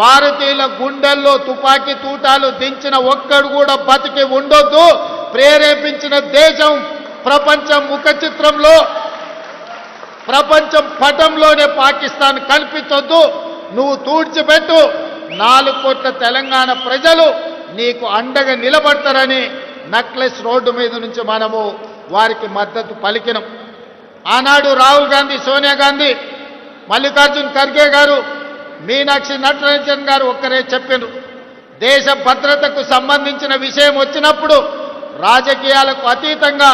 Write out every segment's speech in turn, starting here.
భారతీయుల గుండెల్లో తుపాకీ తూటాలు దించిన ఒక్కడు కూడా బతికి ఉండొద్దు. ప్రేరేపించిన దేశం ప్రపంచం ముఖ చిత్రంలో ప్రపంచం పటంలోనే పాకిస్తాన్ కల్పించొద్దు నువ్వు తూడ్చిపెట్టు. నాలుగు కోట్ల తెలంగాణ ప్రజలు నీకు అండగా నిలబడతారని నక్లెస్ రోడ్డు మీద నుంచి మనము వారికి మద్దతు పలికినం. ఆనాడు రాహుల్ గాంధీ సోనియా గాంధీ మల్లికార్జున్ ఖర్గే గారు మీనాక్షి నటరంజన్ గారు ఒక్కరే చెప్పారు దేశ భద్రతకు సంబంధించిన విషయం వచ్చినప్పుడు రాజకీయాలకు అతీతంగా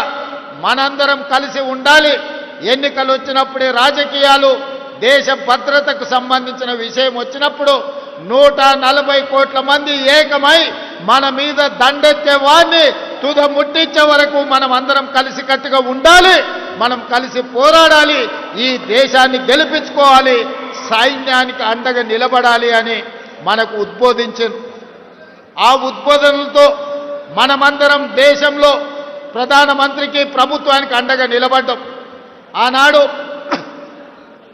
మనందరం కలిసి ఉండాలి. ఎన్నికలు వచ్చినప్పుడే రాజకీయాలు దేశ భద్రతకు సంబంధించిన విషయం వచ్చినప్పుడు నూట నలభై కోట్ల మంది ఏకమై మన మీద దండెత్తే వారిని తుద ముట్టించే వరకు మనం అందరం కలిసికట్టుగా ఉండాలి. మనం కలిసి పోరాడాలి. ఈ దేశాన్ని గెలిపించుకోవాలి. సైన్యానికి అండగా నిలబడాలి అని మనకు ఉద్బోధించను ఆ ఉద్బోధనలతో మనమందరం దేశంలో ప్రధానమంత్రికి ప్రభుత్వానికి అండగా నిలబడ్డం. ఆనాడు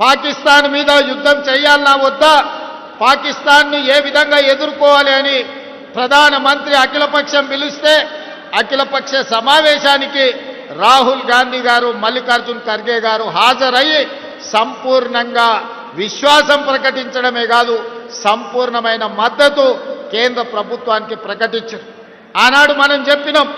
పాకిస్తాన్ మీద యుద్ధం చేయాలన్నా వద్దా పాకిస్తాన్ను ఏ విధంగా ఎదుర్కోవాలి అని ప్రధానమంత్రి అఖిలపక్షం పిలిస్తే అఖిలపక్ష సమావేశానికి రాహుల్ గాంధీ గారు మల్లికార్జున్ ఖర్గే గారు హాజరయ్యి సంపూర్ణంగా విశ్వాసం ప్రకటించడమే కాదు సంపూర్ణమైన మద్దతు కేంద్ర ప్రభుత్వానికి ప్రకటించారు. ఆనాడు మనం చెప్పినాం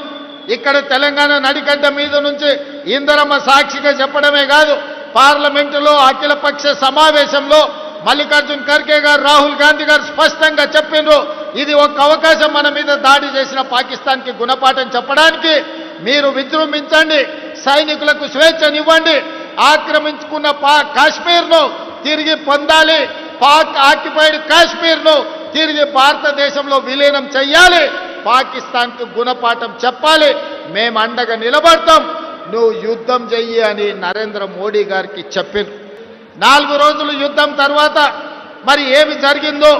ఇక్కడ తెలంగాణ నడిగడ్డ మీద నుంచి ఇందరమ్మ సాక్షిగా చెప్పడమే కాదు పార్లమెంటులో అఖిలపక్ష సమావేశంలో మల్లికార్జున్ ఖర్గే గారు రాహుల్ గాంధీ గారు స్పష్టంగా చెప్పిండ్రు ఇది ఒక అవకాశం మన మీద దాడి చేసిన పాకిస్తాన్కి గుణపాఠం చెప్పడానికి. మీరు విజృంభించండి సైనికులకు స్వేచ్ఛనివ్వండి ఆక్రమించుకున్న పా కాశ్మీర్ను తిరిగి పొందాలి. పాక్ ఆక్యుపైడ్ కాశ్మీర్ను తిరిగి భారతదేశంలో విలీనం చెయ్యాలి. పాకిస్తాన్కు గుణపాఠం చెప్పాలి. మేము అండగా నిలబడతాం. నువ్వు యుద్ధం చెయ్యి అని నరేంద్ర మోడీ గారికి చెప్పారు నాలుగు రోజులు యుద్ధం తర్వాత మరి ఏమి జరిగిందో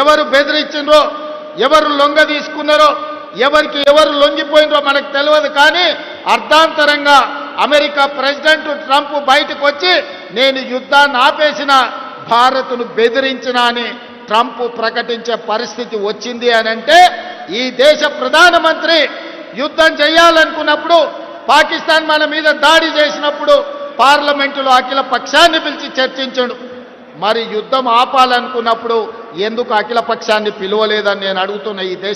ఎవరు బెదిరించిండ్రో ఎవరు లొంగ తీసుకున్నారో ఎవరికి ఎవరు లొంగిపోయినరో మనకు తెలియదు కానీ అర్ధాంతరంగా అమెరికా ప్రెసిడెంట్ ట్రంప్ బయటకు వచ్చి నేను యుద్ధాన్ని ఆపేసిన భారత్ను బెదిరించిన అని ట్రంప్ ప్రకటించే పరిస్థితి వచ్చింది అని అంటే ఈ దేశ ప్రధానమంత్రి యుద్ధం చేయాలనుకున్నప్పుడు పాకిస్తాన్ మన మీద దాడి చేసినప్పుడు పార్లమెంటులో అఖిల పక్షాన్ని పిలిచి చర్చించాడు. మరి యుద్ధం ఆపాలనుకున్నప్పుడు ఎందుకు అఖిల పక్షాన్ని పిలువలేదని నేను అడుగుతున్న ఈ దేశ